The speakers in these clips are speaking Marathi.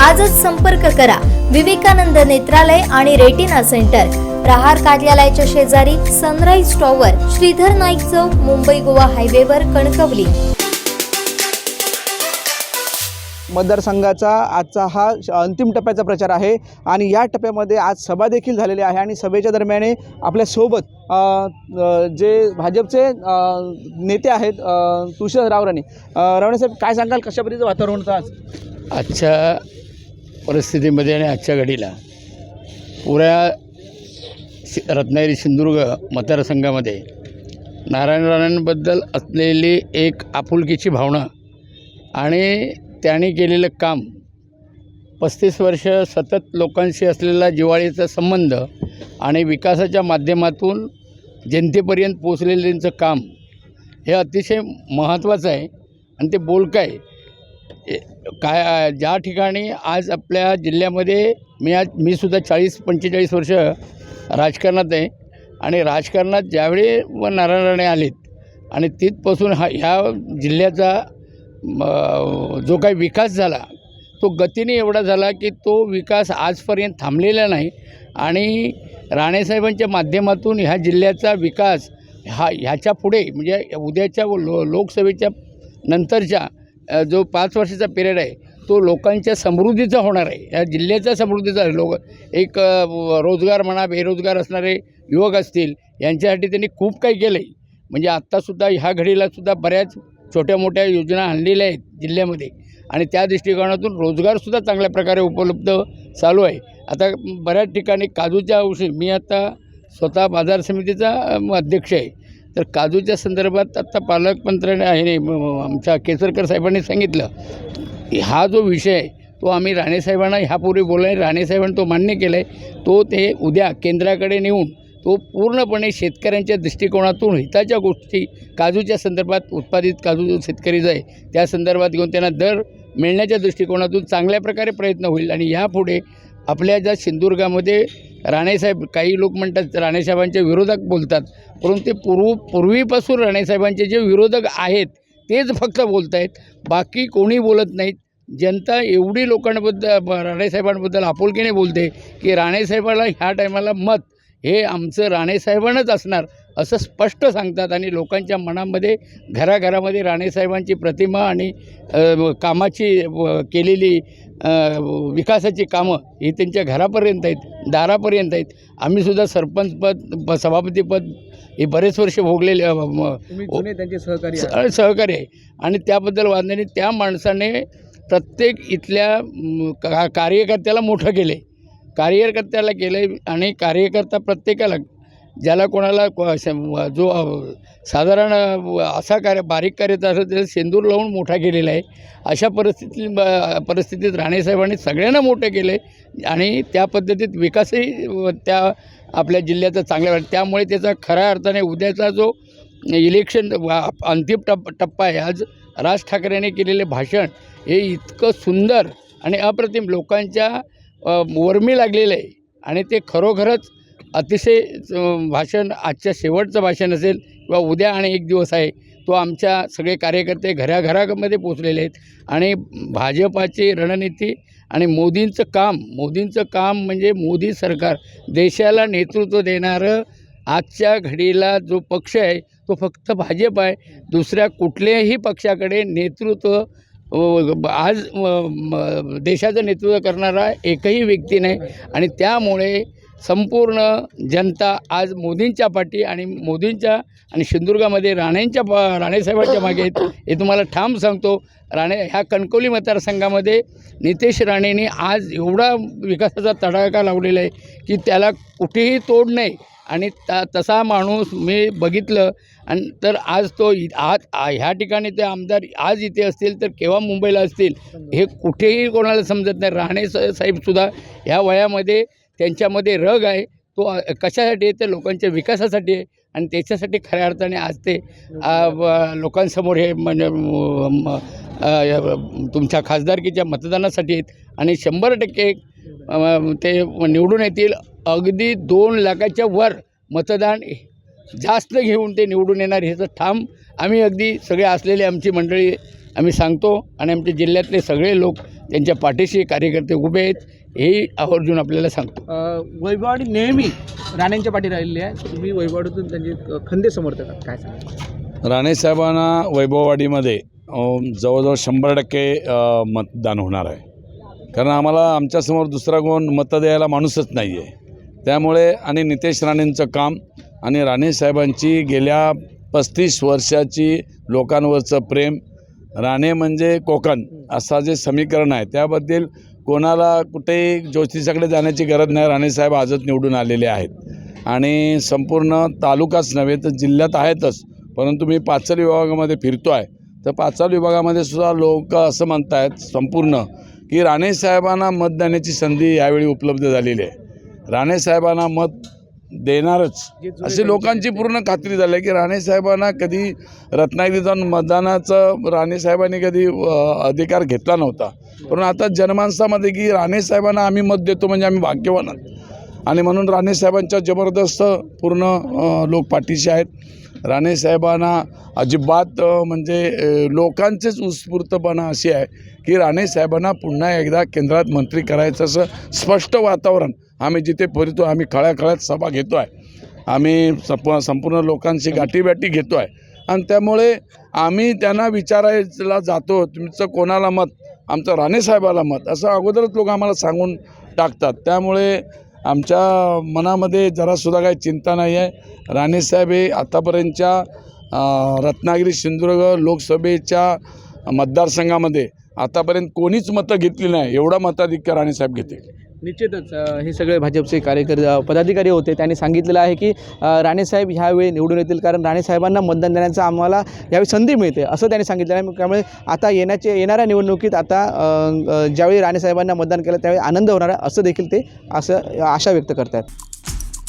आजच संपर्क करा. विवेकानंद नेत्रालय आणि रेटिना सेंटर. प्रहार कार्यालयाच्या शेजारी सनराईज टॉवर श्रीधर नाईक चौक मुंबई गोवा हायवेवर कणकवली. मतदारसंघाचा आजचा हा अंतिम टप्प्याचा प्रचार आहे आणि या टप्प्यामध्ये आज सभा देखील झालेली आहे आणि सभेच्या दरम्यान आपल्यासोबत जे भाजपचे नेते आहेत तुषार रावराणे. रावणे साहेब काय सांगाल? कशा पद्धतीचं वातावरण होतं आज? आजच्या परिस्थितीमध्ये आणि आजच्या घडीला पुऱ्या सि- रत्नागिरी सिंधुदुर्ग मतदारसंघामध्ये नारायण राणेंबद्दल असलेली एक आपुलकीची भावना आणि त्यांनी केलेलं काम पस्तीस वर्ष सतत लोकांशी असलेला जिव्हाळीचा संबंध आणि विकासाच्या माध्यमातून जनतेपर्यंत पोचलेल्यांचं काम हे अतिशय महत्त्वाचं आहे आणि ते बोलकं आहे. काय ज्या ठिकाणी आज आपल्या जिल्ह्यामध्ये मी आज मी सुद्धा चाळीस पंचेचाळीस वर्ष राजकारणात आहे. आणि राजकारणात ज्यावेळी व नारायण राणे आलेत आणि तिथपासून हा ह्या जिल्ह्याचा जो काही विकास झाला तो गतीने एवढा झाला की तो विकास आजपर्यंत थांबलेला नाही. आणि राणेसाहेबांच्या माध्यमातून ह्या जिल्ह्याचा विकास हा ह्याच्या पुढे म्हणजे उद्याच्या लो लोकसभेच्या नंतरच्या जो पाच वर्षाचा पिरियड आहे तो लोकांच्या समृद्धीचा होणार आहे. या जिल्ह्याचा समृद्धीचा लोक एक रोजगार म्हणा बेरोजगार असणारे युवक असतील यांच्यासाठी त्यांनी खूप काही केलं आहे म्हणजे आत्तासुद्धा ह्या घडीलासुद्धा बऱ्याच छोट्या मोठ्या योजना आणलेल्या आहेत जिल्ह्यामध्ये. आणि त्या दृष्टिकोनातून रोजगारसुद्धा चांगल्या प्रकारे उपलब्ध चालू आहे. आता बऱ्याच ठिकाणी काजूच्या औषधी मी आता स्वतः बाजार समितीचा अध्यक्ष आहे. तर काजूच्या संदर्भात आत्ता पालकमंत्र्याने आहे आमच्या केसरकर साहेबांनी सांगितलं हा जो विषय आहे तो आम्ही राणेसाहेबांना ह्यापूर्वी बोलाय राणेसाहेबांनी तो मान्य केला आहे तो ते उद्या केंद्राकडे नेऊन तो पूर्णपणे शेतकऱ्यांच्या दृष्टिकोनातून हिताच्या गोष्टी काजूच्या संदर्भात उत्पादित काजू जो शेतकरी जो आहे त्या संदर्भात घेऊन त्यांना दर मिळण्याच्या दृष्टिकोनातून चांगल्या प्रकारे प्रयत्न होईल आणि यापुढे आपल्या ज्या सिंधुदुर्गामध्ये राणेसाहेब काही लोक म्हणतात राणेसाहेबांचे विरोधक बोलतात. परंतु ते पूर्व पूर्वीपासून राणेसाहेबांचे जे विरोधक आहेत तेच फक्त बोलत आहेत बाकी कोणी बोलत नाहीत. जनता एवढी लोकांबद्दल राणेसाहेबांबद्दल आपुलकीने बोलते की राणेसाहेबाला ह्या टायमाला मत हे आमचं राणेसाहेबांनाच असणार. असं स्पष्ट सांगतात आणि लोकांच्या मनामध्ये घराघरामध्ये राणेसाहेबांची प्रतिमा आणि कामाची केलेली विकासाची कामं ही त्यांच्या घरापर्यंत आहेत दारापर्यंत आहेत. आम्हीसुद्धा सरपंचपद प- सभापतीपद हे बरेच वर्ष भोगलेले त्यांचे सहकारी आहात. स- सहकार्य आहे. आणि त्याबद्दल वादनाने त्या माणसाने प्रत्येक इथल्या का कार्यकर्त्याला मोठं केले कार्यकर्त्याला केले आणि कार्यकर्ता प्रत्येकाला ज्याला कोणाला जो साधारण असा कार्य बारीक कार्यचा असेल त्याला सेंदूर लावून मोठा केलेला आहे. अशा परिस्थितीत परिस्थितीत राणेसाहेबांनी सगळ्यांना मोठं केले आणि त्या पद्धतीत विकासही त्या आपल्या जिल्ह्याचा चांगला वाटतं त्यामुळे त्याचा खऱ्या अर्थाने उद्याचा जो इलेक्शन अंतिम टप टप्पा आहे आज राज ठाकरेंनी केलेले भाषण हे इतकं सुंदर आणि अप्रतिम लोकांच्या वर्मी लागलेलं आहे आणि ते खरोखरच अतिशय भाषण आजच्या शेवटचं भाषण असेल किंवा उद्या आणि एक दिवस आहे तो आमच्या सगळे कार्यकर्ते घराघरामध्ये पोचलेले आहेत. आणि भाजपाची रणनीती आणि मोदींचं काम मोदींचं काम म्हणजे मोदी सरकार देशाला नेतृत्व देणारं आजच्या घडीला जो पक्ष आहे तो फक्त भाजप आहे. दुसऱ्या कुठल्याही पक्षाकडे नेतृत्व आज देशाचं नेतृत्व करणारा एकही व्यक्ती नाही. आणि त्यामुळे संपूर्ण जनता आज मोदींच्या पाठी आणि मोदींच्या आणि सिंधुदुर्गामध्ये राणेंच्या प राणेसाहेबांच्या मागे आहेत हे तुम्हाला ठाम सांगतो. राणे ह्या कणकवली मतदारसंघामध्ये नितेश राणेंनी आज एवढा विकासाचा तडाखा लावलेला आहे की त्याला कुठेही तोड नाही. आणि ता तसा माणूस मी बघितलं आणि तर आज तो इ- आज ह्या ठिकाणी ते आमदार आज इथे असतील तर केव्हा मुंबईला असतील हे कुठेही कोणाला समजत नाही. राणे सा साहेबसुद्धा ह्या वयामध्ये त्यांच्यामध्ये रग आहे तो कशासाठी आहे तर लोकांच्या विकासासाठी आहे आणि त्याच्यासाठी खऱ्या अर्थाने आज ते लोकांसमोर हे म्हणजे म- तुमच्या खासदारकीच्या मतदानासाठी आहेत आणि शंभर टक्के ते निवडून येतील. अगदी दोन लाखाच्या वर मतदान जास्त घेऊन ते निवडून येणार ह्याचं ठाम आम्ही अगदी सगळे असलेले आमची मंडळी आम्ही सांगतो आणि आमच्या जिल्ह्यातले सगळे लोक त्यांच्या पाठीशी कार्यकर्ते उभे आहेत. हेही आवर्जून आपल्याला सांगतो. वैभववाडी नेहमी राणेंच्या पाठी राहिलेली आहे. तुम्ही वैभववाडीतून त्यांचे खंदे समर्थक आहात. काय सांगा राणेसाहेबांना वैभववाडीमध्ये अं, जवळजवळ शंभर टक्के मतदान होणार आहे. कारण आम्हाला आमच्यासमोर दुसरा कोण मतं द्यायला माणूसच नाही आहे त्यामुळे आणि नितेश राणेंचं काम आणि राणेसाहेबांची गेल्या पस्तीस वर्षाची लोकांवरचं प्रेम राणे म्हणजे कोकण असा जे समीकरण आहे त्याबद्दल कोणाला कुठेही ज्योतिषाकडे जाण्याची गरज नाही राणेसाहेब आजच निवडून आलेले आहेत. आणि संपूर्ण तालुकाच नव्हे तर जिल्ह्यात आहेतच. परंतु मी पाचल विभागामध्ये फिरतो आहे तर पाचल विभागामध्ये सुद्धा लोक असं म्हणत आहेत संपूर्ण की राणेसाहेबांना मत देण्याची संधी यावेळी उपलब्ध झालेली आहे. राणेसाहेबांना मत देणारच. अशी लोकांची पूर्ण खात्री झाली आहे की राणेसाहेबांना कधी रत्नागिरी जाऊन मतदानाचं राणेसाहेबांनी कधी अधिकार घेतला नव्हता. पण आता जनमानसामध्ये की राणेसाहेबांना आम्ही मत देतो म्हणजे आम्ही भाग्यवान आहोत. आणि म्हणून राणेसाहेबांच्या जबरदस्त पूर्ण लोक पाठीशी आहेत. राणेसाहेबांना अजिबात अ, म्हणजे लोकांचेच उत्स्फूर्तपणा अशी आहे की राणेसाहेबांना पुन्हा एकदा केंद्रात मंत्री करायचं असं स्पष्ट वातावरण आम्ही जिथे फिरतो आम्ही खळ्याखळ्यात सभा घेतो आहे आम्ही सप संपूर्ण लोकांशी गाठीबाटी घेतो आहे आणि त्यामुळे आम्ही त्यांना विचारायला जातो तुमचं कोणाला मत? आमचं राणेसाहेबाला मत. असं अगोदरच लोक आम्हाला सांगून टाकतात. त्यामुळे आमच्या मनामध्ये जरासुद्धा काही चिंता नाही आहे. राणेसाहेब हे आतापर्यंतच्या रत्नागिरी सिंधुदुर्ग लोकसभेच्या मतदारसंघामध्ये आतापर्यंत कोणीच मतं घेतली नाही. एवढा मताधिक्य राणेसाहेब घेतील. निश्चितच हे सगळे भाजपचे कार्यकर्ते पदाधिकारी होते. त्यांनी सांगितलेलं आहे की राणेसाहेब ह्यावेळी निवडून येतील कारण राणेसाहेबांना मतदान देण्याचं आम्हाला यावेळी संधी मिळते असं त्यांनी सांगितलेलं आहे. त्यामुळे आता येण्याचे येणाऱ्या निवडणुकीत आता ज्यावेळी राणेसाहेबांना मतदान केलं त्यावेळी आनंद होणार आहे असं देखील ते असं आशा व्यक्त करतात.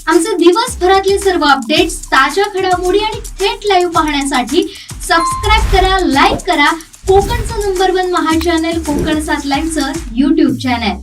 आमचे दिवसभरातले सर्व अपडेट्स ताज्या घडामोडी आणि थेट लाईव्ह पाहण्यासाठी सबस्क्राईब करा लाईक करा. कोकणचं नंबर वन महा चॅनल कोकण सात लाईव्हचं युट्यूब चॅनल